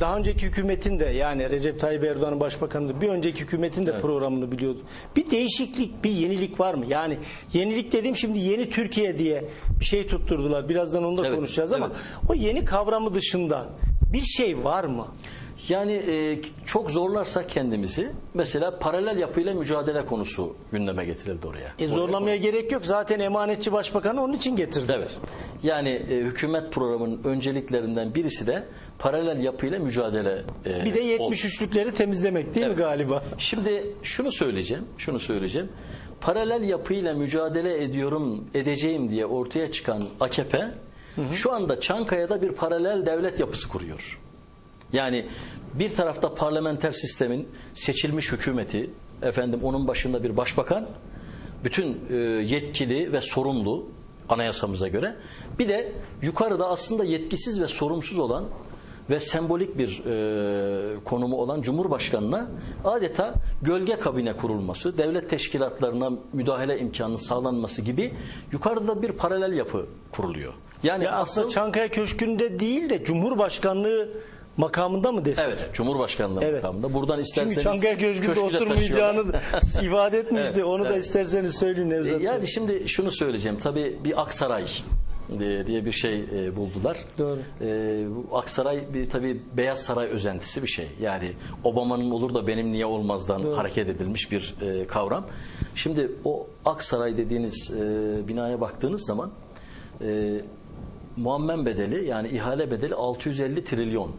daha önceki hükümetin de yani Recep Tayyip Erdoğan'ın başbakanı bir önceki hükümetin de programını biliyordu. Bir değişiklik, bir yenilik var mı? Yani yenilik dediğim şimdi yeni Türkiye diye bir şey tutturdular. Birazdan onu da Evet, konuşacağız ama evet. o yeni kavramı dışında bir şey var mı? Yani e, çok zorlarsak kendimizi mesela paralel yapıyla mücadele konusu gündeme getirildi oraya. E, zorlamaya gerek yok. Zaten emanetçi başbakanı onun için getirdi. Evet. Yani e, hükümet programının önceliklerinden birisi de paralel yapıyla mücadele e, Bir de oldu. 73'lükleri temizlemek değil mi Evet. galiba? Şimdi şunu söyleyeceğim, şunu söyleyeceğim. Paralel yapıyla mücadele ediyorum, edeceğim diye ortaya çıkan AKP şu anda Çankaya'da bir paralel devlet yapısı kuruyor. Yani bir tarafta parlamenter sistemin seçilmiş hükümeti, efendim onun başında bir başbakan, bütün e, yetkili ve sorumlu anayasamıza göre. Bir de yukarıda aslında yetkisiz ve sorumsuz olan ve sembolik bir e, konumu olan Cumhurbaşkanı'na adeta gölge kabine kurulması, devlet teşkilatlarına müdahale imkanının sağlanması gibi yukarıda bir paralel yapı kuruluyor. Yani Ya aslında Çankaya Köşkü'nde değil de Cumhurbaşkanlığı makamında mı desek? evet Cumhurbaşkanlığı Evet. makamında. Buradan isterseniz Çünkü Çankaya Köşkü'nde köşkü de oturmayacağını ifade etmişti. Evet, Onu da evet. isterseniz söyleyin Nevzat Bey. Yani şimdi şunu söyleyeceğim. Tabii bir Aksaray diye diye bir şey e, buldular. Doğru. E, bu Aksaray bir tabii Beyaz Saray özentisi bir şey. Yani Obama'nın olur da benim niye olmazdan hareket edilmiş bir e, kavram. Şimdi o Aksaray dediğiniz e, binaya baktığınız zaman e, muammen bedeli yani ihale bedeli 650 trilyon.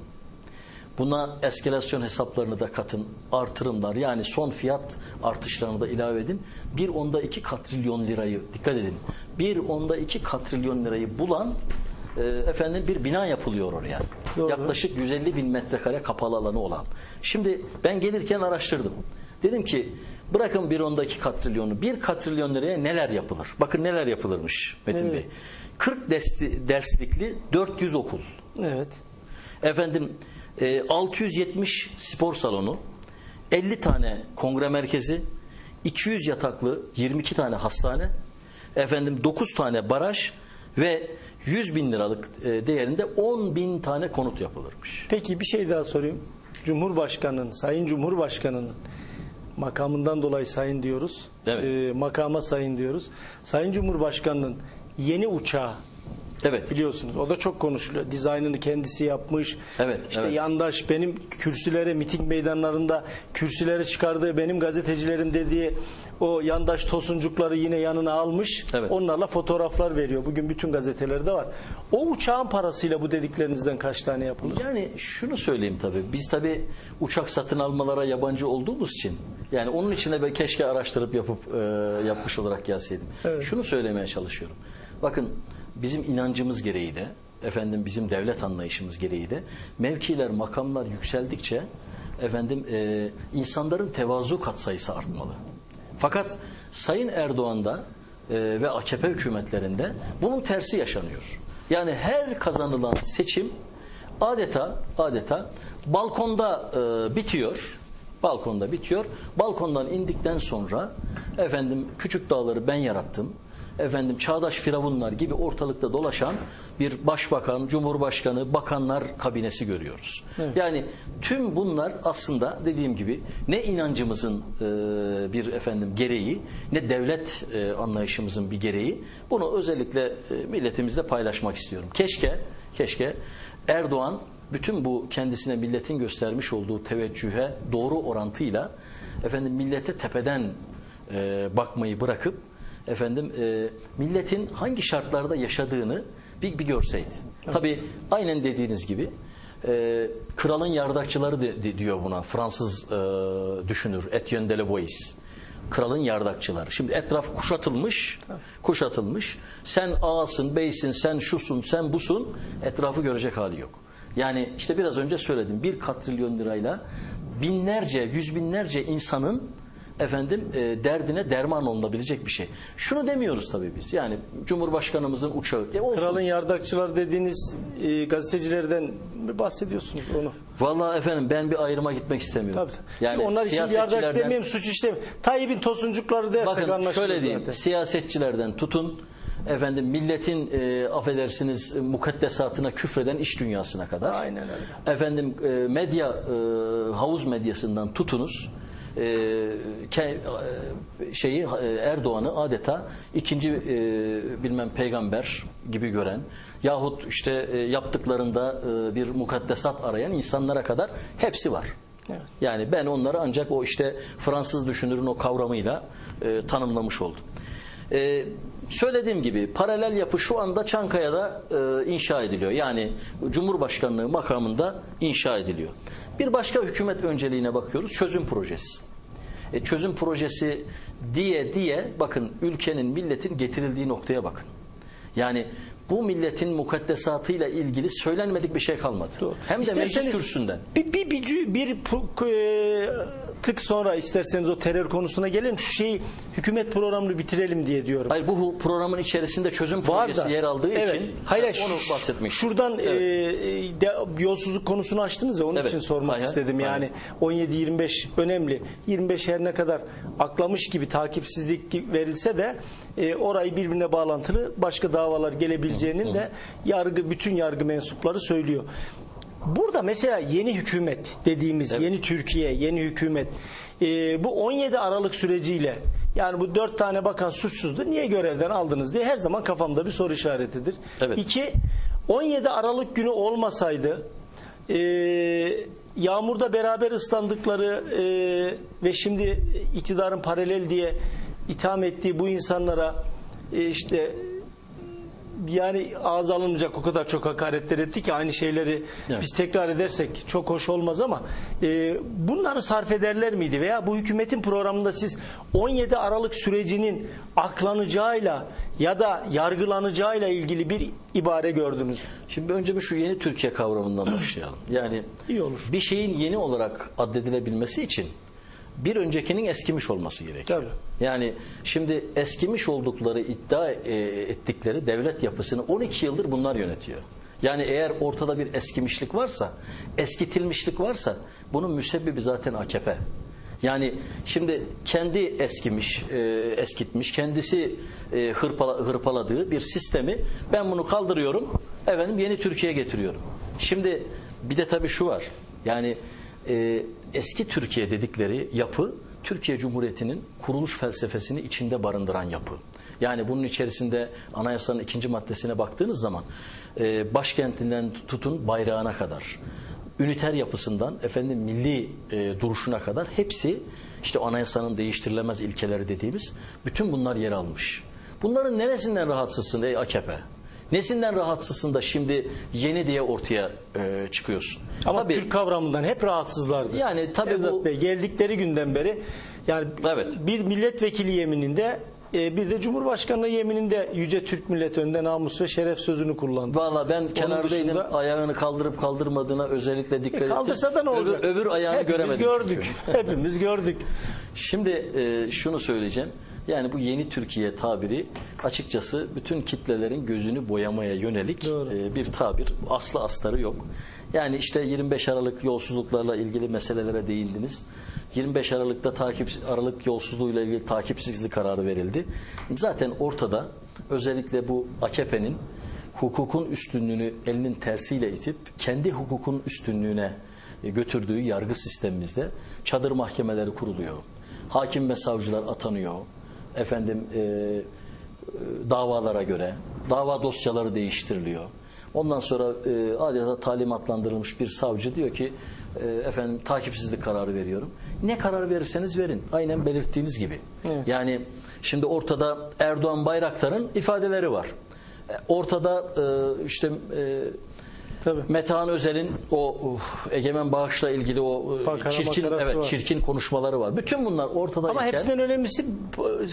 Buna eskalasyon hesaplarını da katın, artırımlar yani son fiyat artışlarını da ilave edin. Bir onda iki katrilyon lirayı dikkat edin. Bir onda iki katrilyon lirayı bulan e, efendim bir bina yapılıyor oraya. Doğru. Yaklaşık 150 bin metrekare kapalı alanı olan. Şimdi ben gelirken araştırdım. Dedim ki bırakın bir onda iki katrilyonu. Bir katrilyon liraya neler yapılır? Bakın neler yapılırmış Metin Evet. Bey. 40 desti- derslikli 400 okul. Evet. Efendim e, 670 spor salonu, 50 tane kongre merkezi, 200 yataklı 22 tane hastane, efendim 9 tane baraj ve 100 bin liralık e, değerinde 10 bin tane konut yapılırmış. Peki bir şey daha sorayım. Cumhurbaşkanının, Sayın Cumhurbaşkanının makamından dolayı sayın diyoruz. Evet. Ee, makama sayın diyoruz. Sayın Cumhurbaşkanının yeni uçağı Evet. biliyorsunuz. O da çok konuşuluyor. Dizaynını kendisi yapmış. Evet, İşte evet. yandaş benim kürsülere, miting meydanlarında kürsülere çıkardığı benim gazetecilerim dediği o yandaş tosuncukları yine yanına almış. Evet. Onlarla fotoğraflar veriyor. Bugün bütün gazetelerde var. O uçağın parasıyla bu dediklerinizden kaç tane yapılır? Yani şunu söyleyeyim tabii. Biz tabii uçak satın almalara yabancı olduğumuz için yani onun için de ben keşke araştırıp yapıp e, yapmış olarak gelseydim. Evet. Şunu söylemeye çalışıyorum. Bakın bizim inancımız gereği de efendim bizim devlet anlayışımız gereği de mevkiler, makamlar yükseldikçe efendim e, insanların tevazu katsayısı artmalı. Fakat Sayın Erdoğan'da e, ve AKP hükümetlerinde bunun tersi yaşanıyor. Yani her kazanılan seçim adeta adeta balkonda e, bitiyor. Balkonda bitiyor. Balkondan indikten sonra efendim küçük dağları ben yarattım. Efendim çağdaş firavunlar gibi ortalıkta dolaşan bir başbakan, cumhurbaşkanı, bakanlar kabinesi görüyoruz. Yani tüm bunlar aslında dediğim gibi ne inancımızın e, bir efendim gereği ne devlet e, anlayışımızın bir gereği. Bunu özellikle e, milletimizle paylaşmak istiyorum. Keşke keşke Erdoğan bütün bu kendisine milletin göstermiş olduğu teveccühe doğru orantıyla efendim millete tepeden e, bakmayı bırakıp efendim e, milletin hangi şartlarda yaşadığını bir, bir görseydi. Tabii aynen dediğiniz gibi e, kralın yardakçıları de- de- diyor buna Fransız e, düşünür Etienne de Lebois. Kralın yardakçıları. Şimdi etraf kuşatılmış, kuşatılmış. Sen ağasın, beysin, sen şusun, sen busun. Etrafı görecek hali yok. Yani işte biraz önce söyledim. Bir katrilyon lirayla binlerce, yüz binlerce insanın efendim e, derdine derman olunabilecek bir şey. Şunu demiyoruz tabii biz. Yani Cumhurbaşkanımızın uçağı. E olsun. Kralın yardakçılar dediğiniz e, gazetecilerden bahsediyorsunuz onu? Vallahi efendim ben bir ayrıma gitmek istemiyorum. Tabii. Yani onlar için yardakçı siyasetçilerden- demeyeyim suç işlemi. Tayyip'in tosuncukları dersek Bakın anlaşılır şöyle diyeyim. zaten. Siyasetçilerden tutun efendim milletin e, affedersiniz mukaddesatına küfreden iş dünyasına kadar. Aynen öyle. Efendim e, medya e, havuz medyasından tutunuz e, ke- e, şeyi e, Erdoğan'ı adeta ikinci e, bilmem peygamber gibi gören yahut işte e, yaptıklarında e, bir mukaddesat arayan insanlara kadar hepsi var. Evet. Yani ben onları ancak o işte Fransız düşünürün o kavramıyla e, tanımlamış oldum. E, söylediğim gibi paralel yapı şu anda Çankaya'da e, inşa ediliyor. Yani Cumhurbaşkanlığı makamında inşa ediliyor. Bir başka hükümet önceliğine bakıyoruz. Çözüm projesi. E, çözüm projesi diye diye bakın ülkenin milletin getirildiği noktaya bakın. Yani bu milletin mukaddesatıyla ilgili söylenmedik bir şey kalmadı. Doğru. Hem de meclis İsterseniz kürsüsünden. Bir, bir, bir, bir pu- e, tık sonra isterseniz o terör konusuna gelelim. Şu şeyi hükümet programını bitirelim diye diyorum. Hayır bu programın içerisinde çözüm Var projesi da. yer aldığı Evet. için hayır, onu bahsetmek. Şuradan Evet. e, de, yolsuzluk konusunu açtınız ya onun Evet. için sormak Aynen. istedim. Yani 17-25 önemli. 25 her ne kadar aklamış gibi takipsizlik verilse de e, orayı birbirine bağlantılı başka davalar gelebileceğinin de yargı bütün yargı mensupları söylüyor. Burada mesela yeni hükümet dediğimiz yeni Türkiye, yeni hükümet e, bu 17 Aralık süreciyle yani bu dört tane bakan suçsuzdu niye görevden aldınız diye her zaman kafamda bir soru işaretidir. Evet. İki, 17 Aralık günü olmasaydı e, yağmurda beraber ıslandıkları e, ve şimdi iktidarın paralel diye itham ettiği bu insanlara e, işte yani ağız alınacak o kadar çok hakaretler etti ki aynı şeyleri Evet. biz tekrar edersek çok hoş olmaz ama e, bunları sarf ederler miydi veya bu hükümetin programında siz 17 Aralık sürecinin aklanacağıyla ya da yargılanacağıyla ilgili bir ibare gördünüz. Şimdi önce bir şu yeni Türkiye kavramından başlayalım. Yani İyi olur. bir şeyin yeni olarak addedilebilmesi için bir öncekinin eskimiş olması gerekiyor. Tabii. Yani şimdi eskimiş oldukları iddia e, ettikleri devlet yapısını 12 yıldır bunlar yönetiyor. Yani eğer ortada bir eskimişlik varsa, eskitilmişlik varsa bunun müsebbibi zaten AKP. Yani şimdi kendi eskimiş, e, eskitmiş, kendisi e, hırpala- hırpaladığı bir sistemi ben bunu kaldırıyorum, efendim yeni Türkiye getiriyorum. Şimdi bir de tabii şu var. Yani e, eski Türkiye dedikleri yapı Türkiye Cumhuriyeti'nin kuruluş felsefesini içinde barındıran yapı. Yani bunun içerisinde anayasanın ikinci maddesine baktığınız zaman e, başkentinden tutun bayrağına kadar üniter yapısından efendim milli e, duruşuna kadar hepsi işte anayasanın değiştirilemez ilkeleri dediğimiz bütün bunlar yer almış. Bunların neresinden rahatsızsın ey AKP? Nesinden rahatsızsın da şimdi yeni diye ortaya e, çıkıyorsun? Ama Tabii, Türk kavramından hep rahatsızlardı. Yani tabii Nevzat bu- Bey geldikleri günden beri yani Evet. bir milletvekili yemininde e, bir de Cumhurbaşkanlığı yemininde yüce Türk milleti önünde namus ve şeref sözünü kullandı. Valla ben kenardaydım dışında- ayağını kaldırıp kaldırmadığına özellikle dikkat ettim. Kaldırsa da ne olacak? Öbür, öbür ayağını Hepimiz göremedim. gördük. Hepimiz gördük. Şimdi e, şunu söyleyeceğim. Yani bu yeni Türkiye tabiri açıkçası bütün kitlelerin gözünü boyamaya yönelik e, bir tabir. Aslı astarı yok. Yani işte 25 Aralık yolsuzluklarla ilgili meselelere değindiniz. 25 Aralık'ta takip Aralık yolsuzluğuyla ilgili takipsizlik kararı verildi. Zaten ortada özellikle bu AKP'nin hukukun üstünlüğünü elinin tersiyle itip kendi hukukun üstünlüğüne e, götürdüğü yargı sistemimizde çadır mahkemeleri kuruluyor. Hakim ve savcılar atanıyor. Efendim e, e, davalara göre dava dosyaları değiştiriliyor. Ondan sonra e, adeta talimatlandırılmış bir savcı diyor ki e, efendim takipsizlik kararı veriyorum. Ne karar verirseniz verin. Aynen belirttiğiniz gibi. Evet. Yani şimdi ortada Erdoğan Bayraktar'ın ifadeleri var. E, Ortada e, işte e, Tabii. Metehan Özel'in o uh, egemen bağışla ilgili o uh, Bakara çirkin makarası evet var. çirkin konuşmaları var. Bütün bunlar ortada Ama iken hepsinden önemlisi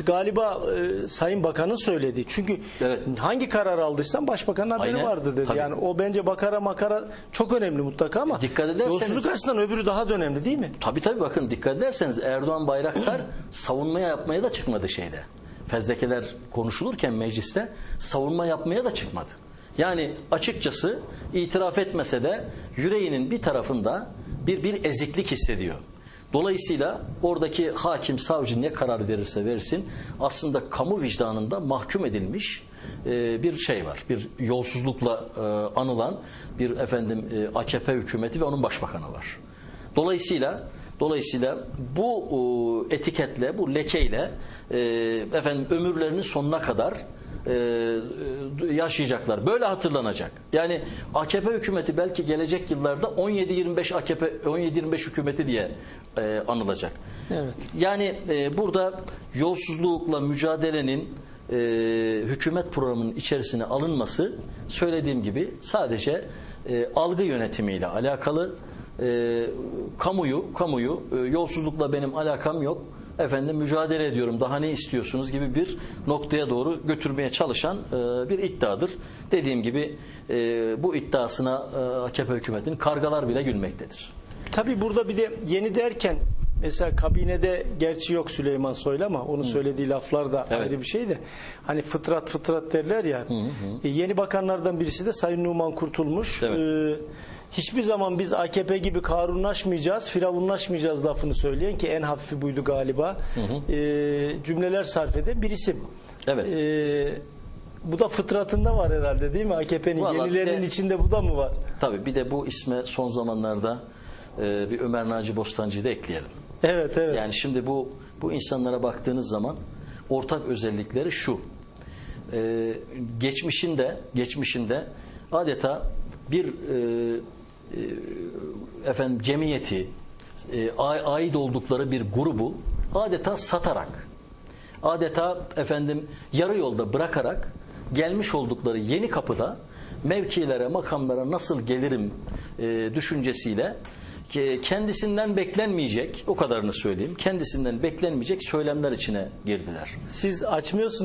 galiba e, Sayın Bakan'ın söylediği. Çünkü Evet. hangi karar aldıysan başbakanın haberi Aynen. vardı dedi. Tabii. Yani o bence bakara makara çok önemli mutlaka ama Dikkat ederseniz- yolsuzluk açısından öbürü daha da önemli değil mi? Tabii tabii bakın dikkat ederseniz Erdoğan Bayraktar savunmaya yapmaya da çıkmadı şeyde. Fezlekeler konuşulurken mecliste savunma yapmaya da çıkmadı. Yani açıkçası itiraf etmese de yüreğinin bir tarafında bir bir eziklik hissediyor. Dolayısıyla oradaki hakim, savcı ne karar verirse versin aslında kamu vicdanında mahkum edilmiş e, bir şey var. Bir yolsuzlukla e, anılan bir efendim e, AKP hükümeti ve onun başbakanı var. Dolayısıyla Dolayısıyla bu etiketle, bu lekeyle efendim ömürlerinin sonuna kadar e, e, yaşayacaklar. Böyle hatırlanacak. Yani AKP hükümeti belki gelecek yıllarda 17-25 AKP 17-25 hükümeti diye e, anılacak. Evet. Yani e, burada yolsuzlukla mücadelenin e, hükümet programının içerisine alınması söylediğim gibi sadece e, algı yönetimiyle alakalı. E, kamuyu, kamuyu e, yolsuzlukla benim alakam yok. Efendim mücadele ediyorum. Daha ne istiyorsunuz gibi bir noktaya doğru götürmeye çalışan e, bir iddiadır. Dediğim gibi e, bu iddiasına e, AKP hükümetinin kargalar bile gülmektedir. Tabii burada bir de yeni derken mesela kabinede gerçi yok Süleyman Soylu ama onun söylediği laflar da Evet. ayrı bir şey de hani fıtrat fıtrat derler ya. E, yeni bakanlardan birisi de Sayın Numan Kurtulmuş. Evet. E, hiçbir zaman biz AKP gibi karunlaşmayacağız, firavunlaşmayacağız lafını söyleyen ki en hafifi buydu galiba. E, cümleler sarf eden bir isim. Evet. E, bu da fıtratında var herhalde değil mi? AKP'nin yenilerinin de- içinde bu da mı var? Tabii bir de bu isme son zamanlarda e, bir Ömer Naci Bostancı'yı da ekleyelim. Evet evet. Yani şimdi bu bu insanlara baktığınız zaman ortak özellikleri şu. Ee, geçmişinde geçmişinde adeta bir e, e, efendim cemiyeti e, ait oldukları bir grubu adeta satarak adeta efendim yarı yolda bırakarak gelmiş oldukları yeni kapıda mevkilere, makamlara nasıl gelirim e, düşüncesiyle kendisinden beklenmeyecek, o kadarını söyleyeyim, kendisinden beklenmeyecek söylemler içine girdiler. Siz açmıyorsunuz